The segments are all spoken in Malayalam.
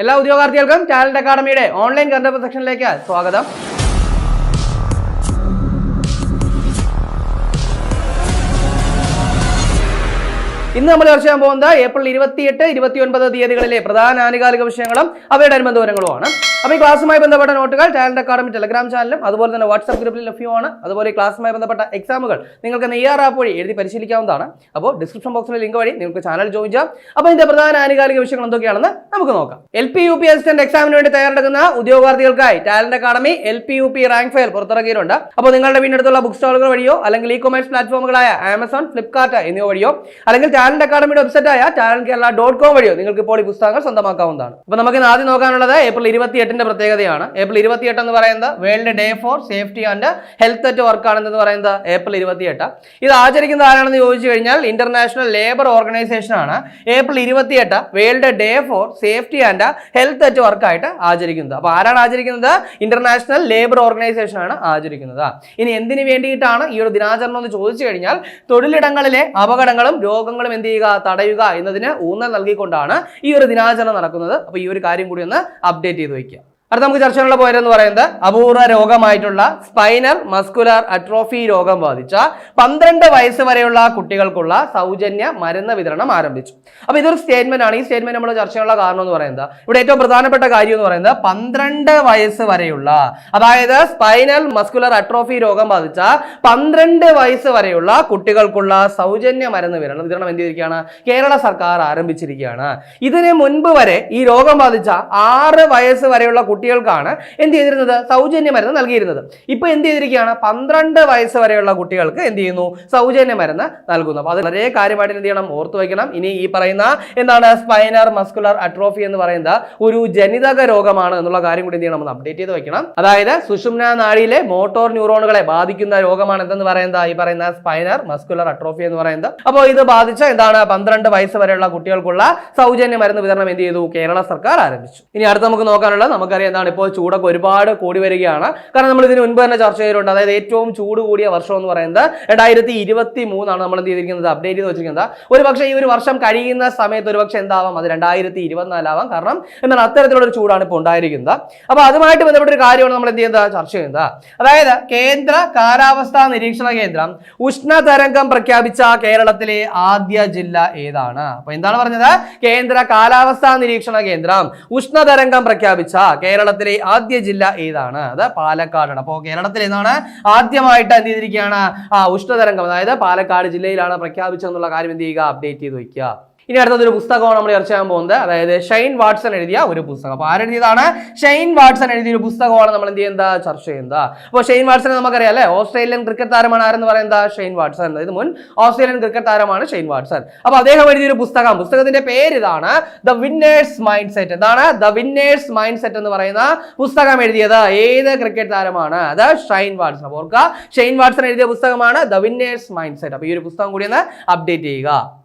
എല്ലാ ഉദ്യോഗാർത്ഥികൾക്കും ടാലന്റ് അക്കാഡമിയുടെ ഓൺലൈൻ കണ്ടന്റ് സെക്ഷനിലേക്ക് സ്വാഗതം. ഇന്ന് നമ്മൾ ചർച്ച ചെയ്യാൻ പോകുന്നത് ഏപ്രിൽ ഇരുപത്തിയെട്ട് ഇരുപത്തി ഒൻപത് തീയതികളിലെ പ്രധാന ആനുകാലിക വിഷയങ്ങളും അവയുടെ അനുബന്ധ വിവരങ്ങളുമാണ്. അപ്പോൾ ഈ ക്ലാസ്സുമായി ബന്ധപ്പെട്ട നോട്ടുകൾ ടാലന്റ് അക്കാഡമി ടെലഗ്രാം ചാനലും അതുപോലെ തന്നെ വാട്സ്ആപ്പ് ഗ്രൂപ്പിൽ ലഭ്യമാണ്. അതുപോലെ ഈ ക്ലാസ്സുമായി ബന്ധപ്പെട്ട എക്സാമുകൾ നിങ്ങൾക്ക് നെയ്യാർ ആപ്പ് വഴി എഴുതി പരിശീലിക്കാവുന്നതാണ്. അപ്പോൾ ഡിസ്ക്രിപ്ഷൻ ബോക്സിലെ ലിങ്ക് വഴി നിങ്ങൾക്ക് ചാനൽ ജോയിൻ ചെയ്യാം. അപ്പോൾ ഇതിന്റെ പ്രധാന ആനുകാലിക വിഷയങ്ങൾ എന്തൊക്കെയാണെന്ന് നമുക്ക് നോക്കാം. L P U P assistant എക്സാമിന് വേണ്ടി തയ്യാറെടുക്കുന്ന ഉദ്യോഗാർത്ഥികൾക്കായി talent academy L P U P rank file പുറത്തിറക്കിയിട്ടുണ്ട്. അപ്പോൾ നിങ്ങളുടെ വീടിനടുത്തുള്ള ബുക്ക് സ്റ്റാളുകൾ വഴിയോ അല്ലെങ്കിൽ ഇ കൊമേഴ്സ് പ്ലാറ്റ്ഫോമുകളായ ആമസോൺ ഫ്ലിപ്കാർട്ട് എന്നിവ വഴിയോ അല്ലെങ്കിൽ ടാലന്റ് അക്കാഡമിയുടെ വെബ്സൈറ്റായ ടാലന്റ് കേരള ഡോട്ട് കോം വഴിയോ നിങ്ങൾക്ക് ഇപ്പോൾ ഈ പുസ്തകങ്ങൾ സ്വന്തമാക്കാവുന്നതാണ്. അപ്പോൾ നമുക്ക് ആദ്യം നോക്കാനുള്ളത് ഏപ്രിൽ ഇരുപത്തി എട്ടിന്റെ പ്രത്യേകതയാണ്. ഏപ്രിൽ ഇരുപത്തി എട്ട് എന്ന് പറയുന്നത് world day for safety and health at work ആണെന്ന് പറയുന്നത് ഏപ്രിൽ ഇരുപത്തി എട്ട് ഇത് ആചരിക്കുന്നത് ആരാണെന്ന് ചോദിച്ചു കഴിഞ്ഞാൽ ഇന്റർനാഷണൽ ലേബർ ഓർഗനൈസേഷൻ ആണ്. ഏപ്രിൽ ഇരുപത്തി എട്ട് world day for safety and health at work ആയിട്ട് ആചരിക്കുന്നത്. അപ്പോൾ ആരാണ് ആചരിക്കുന്നത്? ഇന്റർനാഷണൽ ലേബർ ഓർഗനൈസേഷൻ ആണ് ആചരിക്കുന്നത്. ഇനി എന്തിനു വേണ്ടിയിട്ടാണ് ഈ ഒരു ദിനാചരണം എന്ന് ചോദിച്ചു കഴിഞ്ഞാൽ തൊഴിലിടങ്ങളിലെ അപകടങ്ങളും രോഗങ്ങളും എന്ത് ചെയ്യുക തടയുക എന്നതിന് ഊന്നൽ നൽകിക്കൊണ്ടാണ് ഈ ഒരു ദിനാചരണം നടക്കുന്നത്. അപ്പോൾ ഈ ഒരു കാര്യം കൂടി ഒന്ന് അപ്ഡേറ്റ് ചെയ്ത് വയ്ക്കുക. അടുത്ത നമുക്ക് ചെയ്യാനുള്ള പോയത് എന്ന് പറയുന്നത് അപൂർവ രോഗമായിട്ടുള്ള സ്പൈനർ മസ്കുലർ അട്രോഫി രോഗം ബാധിച്ച പന്ത്രണ്ട് വയസ്സ് വരെയുള്ള കുട്ടികൾക്കുള്ള സൗജന്യ മരുന്ന് വിതരണം ആരംഭിച്ചു. അപ്പൊ ഇതൊരു സ്റ്റേറ്റ്മെന്റ് ആണ്. ഈ സ്റ്റേറ്റ്മെന്റ് നമ്മൾ ചർച്ച ചെയ്യാനുള്ള കാരണം എന്ന് പറയുന്നത് ഇവിടെ ഏറ്റവും പ്രധാനപ്പെട്ട കാര്യം എന്ന് പറയുന്നത് പന്ത്രണ്ട് വയസ്സ് വരെയുള്ള അതായത് സ്പൈനൽ മസ്കുലർ അട്രോഫി രോഗം ബാധിച്ച പന്ത്രണ്ട് വയസ്സ് വരെയുള്ള കുട്ടികൾക്കുള്ള സൗജന്യ മരുന്ന് വിതരണം വിതരണം എന്ത് ചെയ്തിരിക്കുകയാണ്? കേരള സർക്കാർ ആരംഭിച്ചിരിക്കുകയാണ്. ഇതിന് മുൻപ് വരെ ഈ രോഗം ബാധിച്ച ആറ് വയസ്സ് വരെയുള്ള കുട്ടികൾക്കാണ് എന്ത് ചെയ്തിരുന്നത്? സൗജന്യ മരുന്ന് നൽകിയിരുന്നത്. ഇപ്പൊ എന്ത് ചെയ്തിരിക്കുകയാണ്? പന്ത്രണ്ട് വയസ്സ് വരെയുള്ള കുട്ടികൾക്ക് എന്ത് ചെയ്യുന്നു? സൗജന്യ മരുന്ന് നൽകുന്നു. അപ്പൊ അത് വളരെ കാര്യമായിട്ട് എന്ത് ചെയ്യണം? ഓർത്തു വയ്ക്കണം. ഇനി ഈ പറയുന്ന എന്താണ്? സ്പൈനർ മസ്കുലർ അട്രോഫി എന്ന് പറയുന്ന ഒരു ജനിതക രോഗമാണ് എന്നുള്ള കാര്യം കൂടി എന്ത് ചെയ്യണം? നമ്മൾ അപ്ഡേറ്റ് ചെയ്ത് വെക്കണം അതായത് സുഷുമ്ന നാഡിയിലെ മോട്ടോർ ന്യൂറോണുകളെ ബാധിക്കുന്ന രോഗമാണ് എന്തെന്ന് പറയുന്നത്? ഈ പറയുന്ന സ്പൈനർ മസ്കുലർ അട്രോഫി എന്ന് പറയുന്നത്. അപ്പോൾ ഇത് ബാധിച്ച എന്താണ്? പന്ത്രണ്ട് വയസ്സ് വരെയുള്ള കുട്ടികൾക്കുള്ള സൗജന്യ മരുന്ന് വിതരണം എന്ത് ചെയ്തു? കേരള സർക്കാർ ആരംഭിച്ചു. ഇനി അടുത്ത് നമുക്ക് നോക്കാനുള്ളത് നമുക്കറിയാം എന്താണ് ഇപ്പോൾ ചൂടൊക്കെ ഒരുപാട് കൂടി വരികയാണ്. കാരണം നമ്മൾ ഇതിന് മുൻപ് തന്നെ ചർച്ച ചെയ്തിട്ടുണ്ട്. അതായത് ഏറ്റവും ചൂട് കൂടിയ വർഷം എന്ന് പറയുന്നത് രണ്ടായിരത്തി ഇരുപത്തി മൂന്നാണ് നമ്മൾ എന്ത് ചെയ്തിരിക്കുന്നത്? അപ്ഡേറ്റ് ചെയ്ത് വെച്ചിരിക്കുന്നത്. ഒരു പക്ഷേ ഈ ഒരു വർഷം കഴിയുന്ന സമയത്ത് ഒരു പക്ഷേ എന്താവാം? അത് രണ്ടായിരത്തി ഇരുപത്തിനാലാവാം. കാരണം എന്താണ്? അത്തരത്തിലുള്ള ഒരു ചൂടാണ് ഇപ്പോൾ ഉണ്ടായിരിക്കുന്നത്. അപ്പോൾ അതുമായിട്ട് ബന്ധപ്പെട്ട ഒരു കാര്യമാണ് നമ്മൾ എന്ത് ചെയ്യുന്നത്? ചർച്ച ചെയ്യുന്നത്. അതായത് കേന്ദ്ര കാലാവസ്ഥാ നിരീക്ഷണ കേന്ദ്രം ഉഷ്ണതരംഗം പ്രഖ്യാപിച്ച കേരളത്തിലെ ആദ്യ ജില്ല ഏതാണ്? അപ്പൊ എന്താണ് പറഞ്ഞത്? കേന്ദ്ര കാലാവസ്ഥാ നിരീക്ഷണ കേന്ദ്രം ഉഷ്ണതരംഗം പ്രഖ്യാപിച്ച കേരളത്തിലെ ആദ്യ ജില്ല ഏതാണ്? അത് പാലക്കാടാണ്. അപ്പോൾ കേരളത്തിൽ ഏതാണ് ആദ്യമായിട്ട് എന്ത് ചെയ്തിരിക്കുകയാണ്? ആ ഉഷ്ണതരംഗം. അതായത് പാലക്കാട് ജില്ലയിലാണ് പ്രഖ്യാപിച്ചതെന്നുള്ള കാര്യം എന്ത് ചെയ്യുക? അപ്ഡേറ്റ് ചെയ്ത് വയ്ക്കുക. ഇനി അടുത്തത് ഒരു പുസ്തകമാണ് നമ്മൾ ചർച്ച ചെയ്യാൻ പോകുന്നത്. അതായത് ഷൈൻ വാട്സൺ എഴുതിയ ഒരു പുസ്തകം. അപ്പോൾ ആരെഴുതിയതാണ് ഷൈൻ വാട്സൺ എഴുതിയ ഒരു പുസ്തകമാണ് നമ്മൾ എന്ത് ചെയ്യുന്നത്? ചർച്ച ചെയ്യുന്നത്. അപ്പോൾ ഷൈൻ വാട്സൺ നമുക്കറിയാം അല്ലേ? ഓസ്ട്രേലിയൻ ക്രിക്കറ്റ് താരമാണ് ആരെന്ന് പറയുന്നത്? Shane Watson. ഇത് മുൻ ഓസ്ട്രേലിയൻ ക്രിക്കറ്റ് താരമാണ് ഷൈൻ വാട്സൺ. അപ്പോൾ അദ്ദേഹം എഴുതിയ ഒരു പുസ്തകം. പുസ്തകത്തിന്റെ പേര് ഇതാണ് ദ വിന്നേഴ്സ് മൈൻഡ് സെറ്റ്. എന്താണ്? ദ വിന്നേഴ്സ് മൈൻഡ് സെറ്റ് എന്ന് പറയുന്ന പുസ്തകം എഴുതിയത്. ഏത് ക്രിക്കറ്റ് താരമാണ്? അത് ഷൈൻ വാട്സൺ. അപ്പോൾ ഓർക്കുക ഷൈൻ വാട്സൺ എഴുതിയ പുസ്തകമാണ് ദ വിന്നേഴ്സ് മൈൻഡ് സെറ്റ്. അപ്പോൾ ഈ ഒരു പുസ്തകം കൂടി ഒന്ന് അപ്ഡേറ്റ് ചെയ്യുക.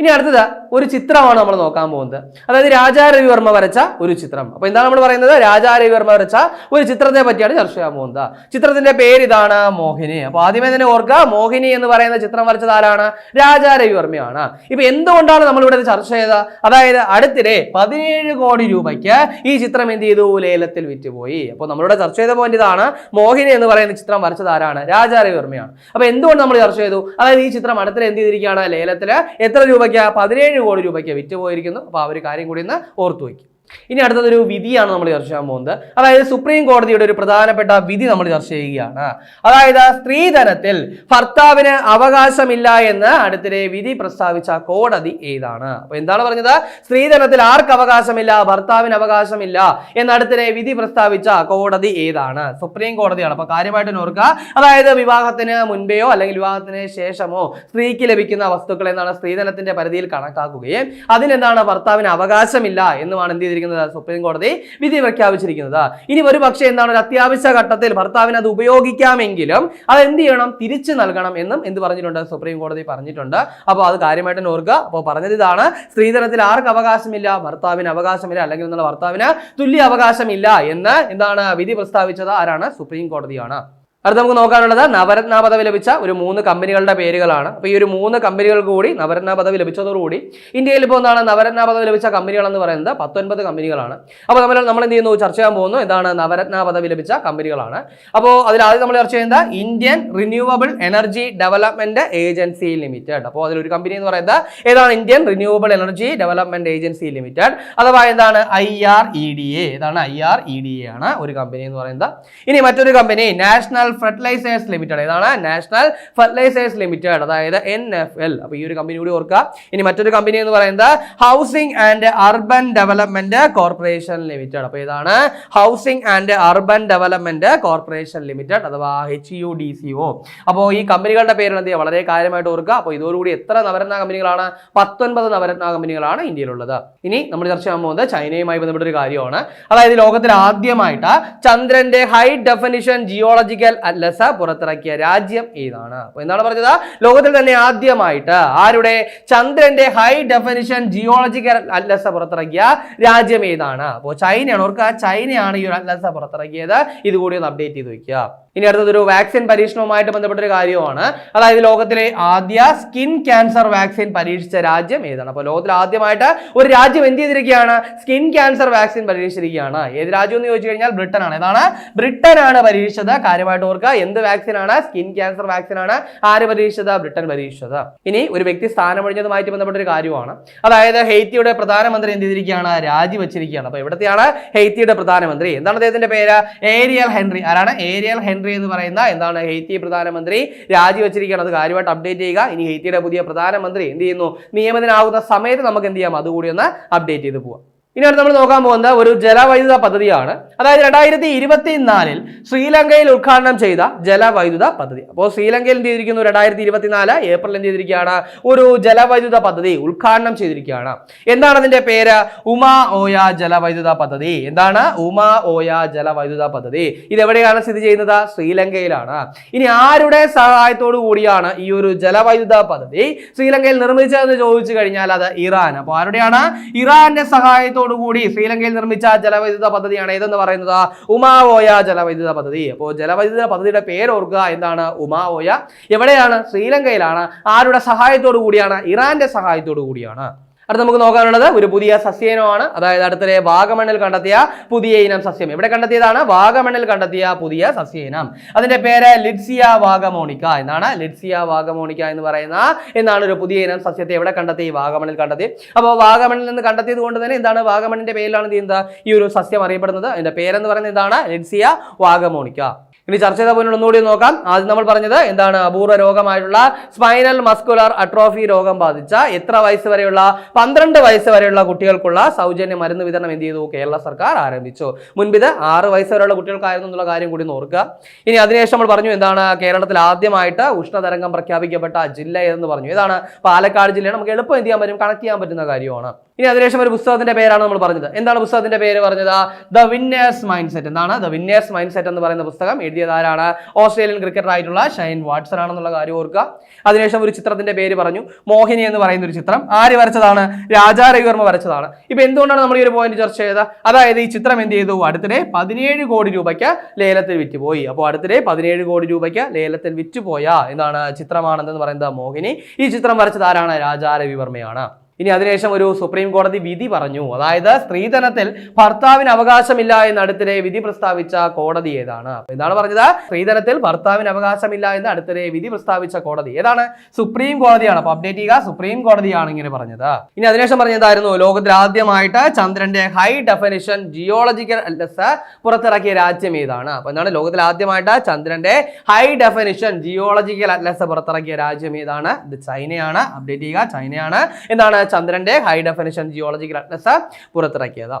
ഇനി അടുത്തത് ഒരു ചിത്രമാണ് നമ്മൾ നോക്കാൻ പോകുന്നത്. അതായത് രാജാ രവിവർമ്മ വരച്ച ഒരു ചിത്രം. അപ്പൊ എന്താണ് നമ്മൾ പറയുന്നത്? രാജാ രവിവർമ്മ വരച്ച ഒരു ചിത്രത്തെ പറ്റിയാണ് ചർച്ച ചെയ്യാൻ പോകുന്നത്. ചിത്രത്തിന്റെ പേര് ഇതാണ് മോഹിനി. അപ്പൊ ആദ്യമേ തന്നെ ഓർക്കുക മോഹിനി എന്ന് പറയുന്ന ചിത്രം വരച്ചത് ആരാണ്? രാജാ രവിവർമ്മയാണ് ഇപ്പൊ എന്തുകൊണ്ടാണ് നമ്മൾ ഇവിടെ ചർച്ച ചെയ്തത്? അതായത് അടുത്തിടെ പതിനേഴ് കോടി രൂപയ്ക്ക് ഈ ചിത്രം എന്ത് ചെയ്തു? ലേലത്തിൽ വിറ്റുപോയി. അപ്പോൾ നമ്മളിവിടെ ചർച്ച ചെയ്ത പോയിന്റ് ഇതാണ് മോഹിനി എന്ന് പറയുന്ന ചിത്രം വരച്ചത് ആരാണ്? രാജാ രവിവർമ്മയാണ് അപ്പൊ എന്തുകൊണ്ട് നമ്മൾ ചർച്ച ചെയ്തു? അതായത് ഈ ചിത്രം അടുത്തിടെ എന്ത് ചെയ്തിരിക്കുകയാണ്? ലേലത്തിൽ എത്ര രൂപയ്ക്ക് പതിനേഴ് കോടി രൂപയ്ക്ക് വിറ്റ് പോയിരിക്കുന്നു അപ്പോൾ ആ ഒരു കാര്യം കൂടി ഒന്ന് ഓർത്തു വയ്ക്കും ഇനി അടുത്തതൊരു വിധിയാണ് നമ്മൾ ചർച്ച ചെയ്യാൻ പോകുന്നത്. അതായത് സുപ്രീം കോടതിയുടെ ഒരു പ്രധാനപ്പെട്ട വിധി നമ്മൾ ചർച്ച ചെയ്യുകയാണ്. അതായത് സ്ത്രീധനത്തിൽ ഭർത്താവിന് അവകാശമില്ല എന്ന് അടുത്തിടെ വിധി പ്രസ്താവിച്ച കോടതി ഏതാണ്? അപ്പൊ എന്താണ് പറഞ്ഞത്? സ്ത്രീധനത്തിൽ ആർക്ക് അവകാശമില്ല ഭർത്താവിന് അവകാശമില്ല എന്ന് അടുത്തിടെ വിധി പ്രസ്താവിച്ച കോടതി ഏതാണ്? സുപ്രീം കോടതിയാണ്. അപ്പൊ കാര്യമായിട്ട് ഓർക്കുക. അതായത് വിവാഹത്തിന് മുൻപെയോ അല്ലെങ്കിൽ വിവാഹത്തിന് ശേഷമോ സ്ത്രീക്ക് ലഭിക്കുന്ന വസ്തുക്കൾ എന്നാണ് സ്ത്രീധനത്തിന്റെ പരിധിയിൽ കണക്കാക്കുകയും അതിനെന്താണ് ഭർത്താവിന് അവകാശമില്ല എന്നുമാണ് എന്ത് ചെയ്തിരിക്കുന്നത് സുപ്രീം കോടതി വിധി പ്രഖ്യാപിച്ചിരിക്കുന്നത്. ഇനി ഒരു പക്ഷേ എന്താണ് ഒരു അത്യാവശ്യ ഘട്ടത്തിൽ ഭർത്താവിന് അത് ഉപയോഗിക്കാമെങ്കിലും അത് എന്ത് ചെയ്യണം? തിരിച്ചു നൽകണം എന്നും എന്ത് പറഞ്ഞിട്ടുണ്ട്? സുപ്രീം കോടതി പറഞ്ഞിട്ടുണ്ട്. അപ്പോൾ അത് കാര്യമായിട്ട് ഓർക്കുക. അപ്പോൾ പറഞ്ഞത് ഇതാണ്. സ്ത്രീധനത്തിൽ ആർക്ക് അവകാശമില്ല? ഭർത്താവിന് അവകാശമില്ല. അല്ലെങ്കിൽ എന്നുള്ള ഭർത്താവിന് തുല്യ അവകാശമില്ല എന്ന് എന്താണ് വിധി പ്രസ്താവിച്ചത്? ആരാണ്? സുപ്രീം കോടതിയാണ്. അടുത്ത നമുക്ക് നോക്കാനുള്ളത് നവരത്ന പദവി ലഭിച്ച ഒരു മൂന്ന് കമ്പനികളുടെ പേരുകളാണ്. അപ്പോൾ ഈ ഒരു മൂന്ന് കമ്പനികൾക്ക് കൂടി നവരത്ന പദവി ലഭിച്ചതോടുകൂടി ഇന്ത്യയിൽ ഇപ്പോൾ എന്താണ് നവരത്ന പദവി ലഭിച്ച കമ്പനികൾ എന്ന് പറയുന്നത് പത്തൊൻപത് കമ്പനികളാണ്. അപ്പോൾ നമ്മൾ നമ്മൾ എന്ത് ചെയ്യുന്നു? ചർച്ച ചെയ്യാൻ പോകുന്നു. എന്താണ് നവരത്ന പദവി ലഭിച്ച കമ്പനികളാണ്. അപ്പോൾ അതിൽ ആദ്യം നമ്മൾ ചർച്ച ചെയ്യുന്നത് Indian renewable energy development agency limited അപ്പോൾ അതിലൊരു കമ്പനി എന്ന് പറയുന്നത് ഏതാണ്? Indian renewable energy development agency limited അഥവാ എന്താണ്? I R E D A ഇതാണ് I R E D A ആണ് ഒരു കമ്പനി എന്ന് പറയുന്നത്. ഇനി മറ്റൊരു കമ്പനി നാഷണൽ ഫെർട്ടിലൈസേഴ്സ് ലിമിറ്റഡ് ഏതാണ് നാഷണൽ ഫെർട്ടിലൈസേഴ്സ് ലിമിറ്റഡ് അതായത് എൻ എഫ് എൽ അപ്പോൾ ഈ ഒരു കമ്പനി കൂടി ഓർക്കുക. ഇനി മറ്റൊരു കമ്പനി എന്ന് പറയുന്നത് housing and urban development corporation limited അപ്പോൾ ഇതാണ് housing and urban development corporation limited അഥവാ H U D C O അപ്പോൾ ഈ കമ്പനികളുടെ പേര് എന്ത് വളരെ കാര്യമായിട്ട് ഓർക്കുക. അപ്പോൾ ഇതോടുകൂടി എത്ര നവരത്ന കമ്പനികളാണ്? പത്തൊൻപത് നവരത്ന കമ്പനികളാണ് ഇന്ത്യയിലുള്ളത്. ഇനി നമ്മൾ ചർച്ച ചെയ്യാൻ പോകുന്നത് ചൈനയുമായി ബന്ധപ്പെട്ട ഒരു കാര്യമാണ്. അതായത് ലോകത്തിൽ ആദ്യമായിട്ട് ചന്ദ്രന്റെ ഹൈ ഡെഫിനിഷൻ ജിയോളജിക്കൽ അറ്റ്ലസ് പുറത്തിറക്കിയ രാജ്യം ഏതാണ് അപ്പോൾ എന്താണ് പറഞ്ഞത്? ലോകത്തിൽ തന്നെ ആദ്യമായിട്ട് ആരുടെ? ചന്ദ്രന്റെ ഹൈ ഡെഫിനിഷൻ ജിയോളജിക്കൽ അല്ലസ പുറത്തിറക്കിയ രാജ്യം ഏതാണ്? അപ്പോ ചൈനയാണ്. ഓർക്കുക ചൈനയാണ് ഈ ഒരു അല്ലസ പുറത്തിറക്കിയത്. ഇതുകൂടി ഒന്ന് അപ്ഡേറ്റ് ചെയ്ത് വെക്കുക. ഇനി അടുത്തത് ഒരു വാക്സിൻ പരീക്ഷണവുമായിട്ട് ബന്ധപ്പെട്ട ഒരു കാര്യമാണ് അതായത് ലോകത്തിലെ ആദ്യ സ്കിൻ ക്യാൻസർ വാക്സിൻ പരീക്ഷിച്ച രാജ്യം ഏതാണ്? അപ്പോൾ ലോകത്തിൽ ആദ്യമായിട്ട് ഒരു രാജ്യം എന്ത് ചെയ്തിരിക്കുകയാണ്? സ്കിൻ ക്യാൻസർ വാക്സിൻ പരീക്ഷിച്ചിരിക്കുകയാണ്. ഏത് രാജ്യം എന്ന് ചോദിച്ചു കഴിഞ്ഞാൽ ബ്രിട്ടനാണ്. ഏതാണ്? ബ്രിട്ടനാണ് പരീക്ഷിച്ചത്. കാര്യമായിട്ട് ഓർക്കുക എന്ത് വാക്സിൻ ആണ്? സ്കിൻ ക്യാൻസർ വാക്സിൻ ആണ്. ആര് പരീക്ഷിച്ചത്? ബ്രിട്ടൻ പരീക്ഷിച്ചത്. ഇനി ഒരു വ്യക്തി സ്ഥാനമൊഴിഞ്ഞതുമായിട്ട് ബന്ധപ്പെട്ട ഒരു കാര്യമാണ്. അതായത് ഹെയ്ത്തിയുടെ പ്രധാനമന്ത്രി എന്ത് ചെയ്തിരിക്കുകയാണ്? രാജിവെച്ചിരിക്കുകയാണ്. അപ്പോൾ ഇവിടത്തെയാണ് ഹെയ്ത്തിയുടെ പ്രധാനമന്ത്രി? എന്താണ് അദ്ദേഹത്തിന്റെ പേര്? Ariel Henry. ആരാണ്? ഏരിയൽ ഹെൻറി എന്ന് പറയുന്ന എന്താണ് ഹെയ്ത്തി പ്രധാനമന്ത്രി രാജിവെച്ചിരിക്കുകയാണ്. അത് കാര്യമായിട്ട് അപ്ഡേറ്റ് ചെയ്യുക. ഇനി ഹെയ്ത്തിയുടെ പുതിയ പ്രധാനമന്ത്രി എന്ത് ചെയ്യുന്നു? നിയമത്തിനാകുന്ന സമയത്ത് നമുക്ക് എന്ത് ചെയ്യാം? അതുകൂടി ഒന്ന് അപ്ഡേറ്റ് ചെയ്ത് പോവാം. ഇനി അടുത്ത് നമ്മൾ നോക്കാൻ പോകുന്നത് ഒരു ജലവൈദ്യുത പദ്ധതിയാണ്. അതായത് രണ്ടായിരത്തി ഇരുപത്തിനാലിൽ ശ്രീലങ്കയിൽ ഉദ്ഘാടനം ചെയ്ത ജലവൈദ്യുത പദ്ധതി. അപ്പോൾ ശ്രീലങ്കയിൽ എന്ത് ചെയ്തിരിക്കുന്നു? രണ്ടായിരത്തി ഇരുപത്തിനാല് ഏപ്രിൽ എന്ത് ചെയ്തിരിക്കുകയാണ്? ഒരു ജലവൈദ്യുത പദ്ധതി ഉദ്ഘാടനം ചെയ്തിരിക്കുകയാണ്. എന്താണ് അതിന്റെ പേര്? ഉമാ ഓയ ജലവൈദ്യുത പദ്ധതി. എന്താണ്? ഉമാ ഓയ ജലവൈദ്യുത പദ്ധതി. ഇത് എവിടെയാണ് സ്ഥിതി ചെയ്യുന്നത്? ശ്രീലങ്കയിലാണ്. ഇനി ആരുടെ സഹായത്തോടു കൂടിയാണ് ഈ ഒരു ജലവൈദ്യുത പദ്ധതി ശ്രീലങ്കയിൽ നിർമ്മിച്ചതെന്ന് ചോദിച്ചു കഴിഞ്ഞാൽ അത് ഇറാൻ. അപ്പോൾ ആരുടെയാണ്? ഇറാന്റെ സഹായത്തോടു കൂടി ശ്രീലങ്കയിൽ നിർമ്മിച്ച ജലവൈദ്യുത പദ്ധതിയാണ് ഏതെന്ന് പറയുന്നത്? ഉമാവോയ ജലവൈദ്യുത പദ്ധതി. അപ്പോൾ ജലവൈദ്യുത പദ്ധതിയുടെ പേര് ഓർക്കുക എന്താണ് ഉമാവോയ എവിടെയാണ്? ശ്രീലങ്കയിലാണ്. ആരുടെ സഹായത്തോടു കൂടിയാണ്? ഇറാന്റെ സഹായത്തോടു കൂടിയാണ്. അടുത്ത് നമുക്ക് നോക്കാനുള്ളത് ഒരു പുതിയ സസ്യയിനമാണ് അതായത് അടുത്തിടെ വാഗമണ്ണിൽ കണ്ടെത്തിയ പുതിയ ഇനം സസ്യം. ഇവിടെ കണ്ടെത്തിയതാണ് വാഗമണ്ണിൽ കണ്ടെത്തിയ പുതിയ സസ്യേനം. അതിന്റെ പേര് ലിഡ്സിയ വാഗമോണിക്ക എന്നാണ്. ലിഡ്സിയ വാഗമോണിക്ക എന്ന് പറയുന്ന എന്നാണ് ഒരു പുതിയ ഇനം സസ്യത്തെ എവിടെ കണ്ടെത്തി വാഗമണ്ണിൽ കണ്ടെത്തി. അപ്പോൾ വാഗമണ്ണിൽ നിന്ന് കണ്ടെത്തിയത് കൊണ്ട് തന്നെ എന്താണ് വാഗമണ്ണിന്റെ പേരിലാണ് ഈ ഒരു സസ്യം അറിയപ്പെടുന്നത്. അതിന്റെ പേരെന്ന് പറയുന്നത് ഇതാണ് ലിഡ്സിയ വാഗമോണിക്ക. ഇനി ചർച്ച ചെയ്ത പോയിന്റ് ഒന്നുകൂടി നോക്കാം. ആദ്യം നമ്മൾ പറഞ്ഞത് എന്താണ് അപൂർവ രോഗമായിട്ടുള്ള സ്പൈനൽ മസ്കുലർ അട്രോഫി രോഗം ബാധിച്ച എത്ര വയസ്സ് വരെയുള്ള പന്ത്രണ്ട് വയസ്സ് വരെയുള്ള കുട്ടികൾക്കുള്ള സൗജന്യ മരുന്ന് വിതരണം എന്ത് ചെയ്തു? കേരള സർക്കാർ ആരംഭിച്ചു. മുൻപിത് ആറ് വയസ്സ് വരെയുള്ള കുട്ടികൾക്കായിരുന്നു എന്നുള്ള കാര്യം കൂടി നോക്കുക ഇനി അതിനുശേഷം നമ്മൾ പറഞ്ഞു എന്താണ് കേരളത്തിൽ ആദ്യമായിട്ട് ഉഷ്ണതരംഗം പ്രഖ്യാപിക്കപ്പെട്ട ജില്ല എന്ന് പറഞ്ഞു. ഇതാണ് പാലക്കാട് ജില്ലയാണ്. നമുക്ക് എളുപ്പം എന്ത് ചെയ്യാൻ പറ്റും? കണക്ട് ചെയ്യാൻ പറ്റുന്ന കാര്യമാണ്. ഇനി അതിനുശേഷം ഒരു പുസ്തകത്തിന്റെ പേരാണ് നമ്മൾ പറഞ്ഞത്. എന്താണ് പുസ്തകത്തിന്റെ പേര് പറഞ്ഞത്? ദ വിന്നേഴ്സ് മൈൻഡ് സെറ്റ് എന്താണ്? ദ വിന്നേഴ്സ് മൈൻഡ് സെറ്റ് എന്ന് പറയുന്ന പുസ്തകം എഴുതിയത് ആരാണ്? ഓസ്ട്രേലിയൻ ക്രിക്കറ്റർ ആയിട്ടുള്ള ഷൈൻ വാട്സൺ ആണെന്നുള്ള കാര്യം ഓർക്കുക. അതിനുശേഷം ഒരു ചിത്രത്തിന്റെ പേര് പറഞ്ഞു. മോഹിനി എന്ന് പറയുന്ന ഒരു ചിത്രം. ആര് വരച്ചതാണ്? രാജാ രവിവർമ്മ വരച്ചതാണ്. ഇപ്പൊ എന്തുകൊണ്ടാണ് നമ്മൾ ഈ ഒരു പോയിന്റ് ചർച്ച ചെയ്തത്? അതായത് ഈ ചിത്രം എന്ത് ചെയ്തു? അടുത്തിടെ പതിനേഴ് കോടി രൂപയ്ക്ക് ലേലത്തിൽ വിറ്റുപോയി. അപ്പോൾ അടുത്തിടെ പതിനേഴ് കോടി രൂപയ്ക്ക് ലേലത്തിൽ വിറ്റുപോയ എന്താണ് ചിത്രമാണെന്ന് പറയുന്നത് മോഹിനി. ഈ ചിത്രം വരച്ചത് ആരാണ്? രാജാ രവിവർമ്മയാണ്. ഇനി അതിനുശേഷം ഒരു സുപ്രീം കോടതി വിധി പറഞ്ഞു. അതായത് സ്ത്രീധനത്തിൽ ഭർത്താവിന് അവകാശമില്ല എന്ന് അടുത്തിടെ വിധി പ്രസ്താവിച്ച കോടതി ഏതാണ്? എന്താണ് പറഞ്ഞത്. സ്ത്രീധനത്തിൽ ഭർത്താവിന് അവകാശമില്ല എന്ന് അടുത്തിടെ വിധി പ്രസ്താവിച്ച കോടതി ഏതാണ്? സുപ്രീം കോടതിയാണ്. അപ്പൊ അപ്ഡേറ്റ് ചെയ്യുക. സുപ്രീം കോടതിയാണ് ഇങ്ങനെ പറഞ്ഞത്. ഇനി അതിനുശേഷം പറഞ്ഞതായിരുന്നു ലോകത്തിൽ ആദ്യമായിട്ട് ചന്ദ്രന്റെ ഹൈ ഡെഫിനിഷൻ ജിയോളജിക്കൽ അറ്റ്ലസ് പുറത്തിറക്കിയ രാജ്യം ഏതാണ്? അപ്പൊ എന്താണ്? ലോകത്തിൽ ആദ്യമായിട്ട് ചന്ദ്രന്റെ ഹൈ ഡെഫിനിഷൻ ജിയോളജിക്കൽ അറ്റ്ലസ് പുറത്തിറക്കിയ രാജ്യം ഏതാണ്? ഇത് ചൈനയാണ്. അപ്ഡേറ്റ് ചെയ്യുക. ചൈനയാണ്. എന്താണ്? ചന്ദ്രന്റെ ഹൈ ഡെഫിനിഷൻ ജിയോളജിക്കൽ അറ്റ്ലസ് പുറത്തിറക്കിയത്.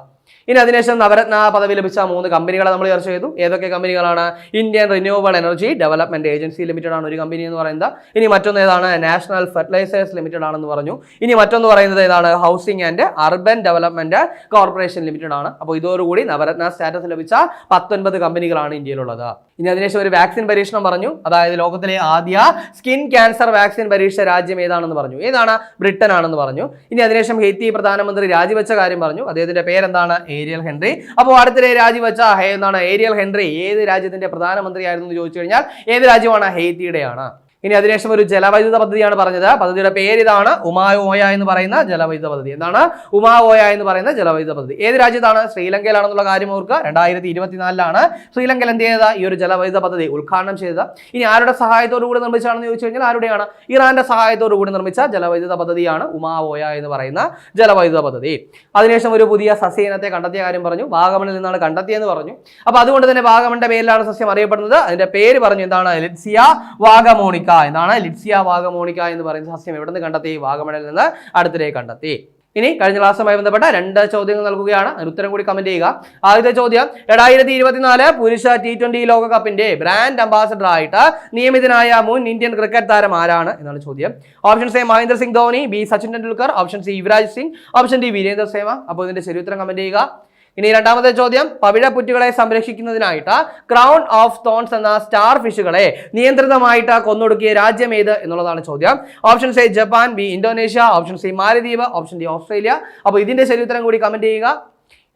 ഇനി അതിനുശേഷം നവരത്ന പദവി ലഭിച്ച മൂന്ന് കമ്പനികളെ നമ്മൾ ചർച്ച ചെയ്തു. ഏതൊക്കെ കമ്പനികളാണ്? Indian renewable energy development agency limited ആണ് ഒരു കമ്പനി എന്ന് പറയുന്നത്. ഇനി മറ്റൊന്ന് ഏതാണ്? നാഷണൽ ഫെർട്ടിലൈസേഴ്സ് ലിമിറ്റഡ് ആണെന്ന് പറഞ്ഞു. ഇനി മറ്റൊന്ന് പറയുന്നത് ഏതാണ്? Housing and urban development corporation limited ആണ്. അപ്പോൾ ഇതോടുകൂടി നവരത്ന സ്റ്റാറ്റസ് ലഭിച്ച പത്തൊൻപത് കമ്പനികളാണ് ഇന്ത്യയിലുള്ളത്. ഇനി അതിനുശേഷം ഒരു വാക്സിൻ പരീക്ഷണം പറഞ്ഞു. അതായത് ലോകത്തിലെ ആദ്യ സ്കിൻ ക്യാൻസർ വാക്സിൻ പരീക്ഷ രാജ്യം ഏതാണെന്ന് പറഞ്ഞു. ഏതാണ്? ബ്രിട്ടൻ ആണെന്ന് പറഞ്ഞു. ഇനി അതിനുശേഷം ഹെയ്ത്തി പ്രധാനമന്ത്രി രാജിവെച്ച കാര്യം പറഞ്ഞു. അദ്ദേഹത്തിന്റെ പേരെന്താണ്? ഏരിയൽ ഹെൻറി അപ്പോൾ അടുത്തിടെ രാജിവെച്ച ഹേ- എന്താണ് ഏരിയൽ ഹെൻറി ഏത് രാജ്യത്തിന്റെ പ്രധാനമന്ത്രിയായിരുന്നു എന്ന് ചോദിച്ചു കഴിഞ്ഞാൽ ഏത് രാജ്യമാണ്? ഹെയ്ത്തിയുടെയാണ് ഇനി അതിനുശേഷം ഒരു ജലവൈദ്യുത പദ്ധതിയാണ് പറഞ്ഞത്. പദ്ധതിയുടെ പേര് ഇതാണ് ഉമായോയ എന്ന് പറയുന്ന ജലവൈദ്യുത പദ്ധതി. എന്താണ്? ഉമാവോയ എന്ന് പറയുന്ന ജലവൈദ്യുത പദ്ധതി. ഏത് രാജ്യത്താണ്? ശ്രീലങ്കയിലാണെന്നുള്ള കാര്യം ഓർക്കുക. രണ്ടായിരത്തി ഇരുപത്തിനാലിലാണ് ശ്രീലങ്കയിൽ എന്ത് ചെയ്ത ഈ ഒരു ജലവൈദ്യുത പദ്ധതി ഉദ്ഘാടനം ചെയ്തത്. ഇനി ആരുടെ സഹായത്തോടു കൂടി നിർമ്മിച്ചാണെന്ന് ചോദിച്ചു കഴിഞ്ഞാൽ ആരുടെയാണ്? ഇറാന്റെ സഹായത്തോടു കൂടി നിർമ്മിച്ച ജലവൈദ്യുത പദ്ധതിയാണ് ഉമാവോയ എന്ന് പറയുന്ന ജലവൈദ്യുത പദ്ധതി. അതിനുശേഷം ഒരു പുതിയ സസ്യയിനത്തെ കണ്ടെത്തിയ കാര്യം പറഞ്ഞു. വാഗമണിൽ നിന്നാണ് കണ്ടെത്തിയെന്ന് പറഞ്ഞു. അപ്പൊ അതുകൊണ്ട് തന്നെ വാഗമണിന്റെ പേരിലാണ് സസ്യം അറിയപ്പെടുന്നത്. അതിന്റെ പേര് പറഞ്ഞു എന്താണ്? ലിറ്റ്സിയ വാഗമോണിക്ക. എന്താണ് ലിറ്റ്സിയ വാഗമോണിക്ക എന്ന് പറയുന്ന സസ്യം എവിടെ നിന്ന് കണ്ടെത്തി? വാഗമണിൽ നിന്ന് അടുത്തിടെ കണ്ടെത്തി. ഇനി കഴിഞ്ഞ ക്ലാസ്സുമായി ബന്ധപ്പെട്ട രണ്ട് ചോദ്യങ്ങൾ നൽകുകയാണ്. അതിന് ഉത്തരം കൂടി കമന്റ് ചെയ്യുക. ആദ്യത്തെ ചോദ്യം രണ്ടായിരത്തി ഇരുപത്തിനാല് പുരുഷ ടി ട്വന്റി ലോകകപ്പിന്റെ ബ്രാൻഡ് അംബാസഡർ ആയിട്ട് നിയമിതനായ മുൻ ഇന്ത്യൻ ക്രിക്കറ്റ് താരം ആരാണ് എന്നാണ് ചോദ്യം. Option A Mahendra Singh Dhoni. B Sachin Tendulkar. Option C Yuvraj Singh. Option D Virender Sehwag അപ്പോൾ ഇതിന്റെ ശരി ഉത്തരം കമന്റ് ചെയ്യുക. ഇനി രണ്ടാമത്തെ ചോദ്യം. പവിഴപ്പുറ്റുകളെ സംരക്ഷിക്കുന്നതിനായിട്ട് ക്രൗൺ ഓഫ് തോൺസ് എന്ന സ്റ്റാർ ഫിഷുകളെ നിയന്ത്രിതമായിട്ട് കൊന്നൊടുക്കിയ രാജ്യം ഏത് എന്നുള്ളതാണ് ചോദ്യം. Option A Japan B Indonesia option C Maldives option D Australia അപ്പോൾ ഇതിന്റെ ശരി ഉത്തരം കൂടി കമന്റ് ചെയ്യുക.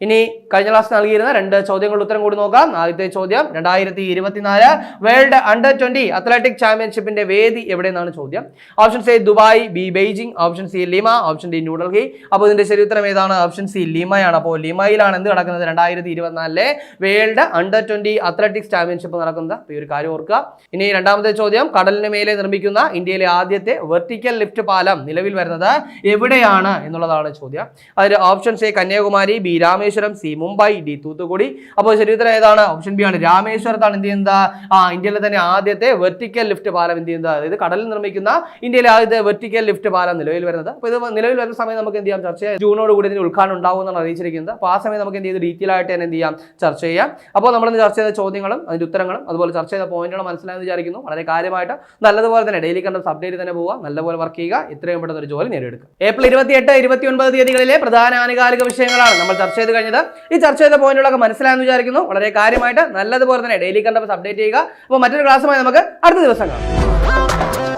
ഇനി കഴിഞ്ഞ ക്ലാസ് നൽകിയിരുന്ന രണ്ട് ചോദ്യങ്ങളുടെ ഉത്തരം കൂടി നോക്കാം. ആദ്യത്തെ ചോദ്യം രണ്ടായിരത്തി ഇരുപത്തിനാല് വേൾഡ് അണ്ടർ ട്വന്റി അത്ലറ്റിക് ചാമ്പ്യൻഷിപ്പിന്റെ വേദി എവിടെയെന്നാണ് ചോദ്യം. Option C Dubai B Beijing option C Lima option D New Delhi. അപ്പോൾ ഇതിന്റെ ശരി ഉത്തരം ഏതാണ്? ഓപ്ഷൻ സി ലിമയാണ്. അപ്പോൾ ലിമയിലാണ് എന്ത് നടക്കുന്നത്? രണ്ടായിരത്തി ഇരുപത്തിനാലിലെ world under twenty athletics championship നടക്കുന്നത്. ഈ ഒരു കാര്യം ഓർക്കുക. ഇനി രണ്ടാമത്തെ ചോദ്യം കടലിന് മേലെ നിർമ്മിക്കുന്ന ഇന്ത്യയിലെ ആദ്യത്തെ വെർട്ടിക്കൽ ലിഫ്റ്റ് പാലം നിലവിൽ വരുന്നത് എവിടെയാണ് എന്നുള്ളതാണ് ചോദ്യം. അതിൽ option C Kanyakumari B Rameswaram C Mumbai D Thoothukudi. അപ്പോൾ ശരീരത്തിന് ഏതാണ്? ഓപ്ഷൻ ബി ആണ്. രാമേശ്വരത്താണ് എന്ത് ചെയ്യുന്നത്? ആ ഇന്ത്യയിലെ തന്നെ ആദ്യത്തെ വെർട്ടിക്കൽ ലിഫ്റ്റ് പാലം എന്ത് ചെയ്യുന്നത്? അതായത് കടലിൽ നിർമ്മിക്കുന്ന ഇന്ത്യയിലെ ആദ്യത്തെ വെർട്ടിക്കൽ ലിഫ്റ്റ് പാലം നിലവിൽ വരുന്നത്. അപ്പോൾ ഇത് നിലവിൽ വരുന്ന സമയം നമുക്ക് എന്ത് ചെയ്യാം? ചർച്ച ചെയ്യാം. ജൂണോട് കൂടി ഇതിന് ഉദ്ഘാടനം ഉണ്ടാവും എന്നാണ് അറിയിച്ചിരിക്കുന്നത്. അപ്പോൾ ആ സമയം നമുക്ക് എന്ത് ചെയ്ത് ഡീറ്റെയിൽ ആയിട്ട് തന്നെ എന്ത് ചെയ്യാം? ചർച്ച ചെയ്യാം. അപ്പോൾ നമ്മൾ ചർച്ച ചെയ്ത ചോദ്യങ്ങളും അതിന്റെ ഉത്തരങ്ങളും അതുപോലെ ചർച്ച ചെയ്ത പോയിന്റുകളും മനസ്സിലായെന്ന് വിചാരിക്കുന്നു. വളരെ കാര്യമായിട്ട് നല്ലതുപോലെ തന്നെ ഡെയിലി കണ്ടസ് അപ്ഡേറ്റ് തന്നെ പോവുക. നല്ലപോലെ വർക്ക് ചെയ്യുക. ഇത്രയും പെട്ടെന്ന് ഒരു ജോലി നേടിയെടുക്കുക. ഏപ്രിൽ ഇരുപത്തിയെട്ട് ഇരുപത്തി ഒൻപത് തീയതികളിലെ പ്രധാന ആനുകാലിക വിഷയങ്ങളാണ് നമ്മൾ ചർച്ച ചെയ്ത് കഴിഞ്ഞത്. ഈ ചർച്ച ചെയ്ത പോയിന്റുകളൊക്കെ മനസ്സിലായെന്ന് വിചാരിക്കുന്നു. വളരെ കാര്യമായിട്ട് നല്ലതുപോലെ തന്നെ ഡെയിലി കണ്ടപ്പോൾ അപ്ഡേറ്റ് ചെയ്യുക. അപ്പോൾ മറ്റൊരു ക്ലാസ്സുമായി നമുക്ക് അടുത്ത ദിവസം കാണാം.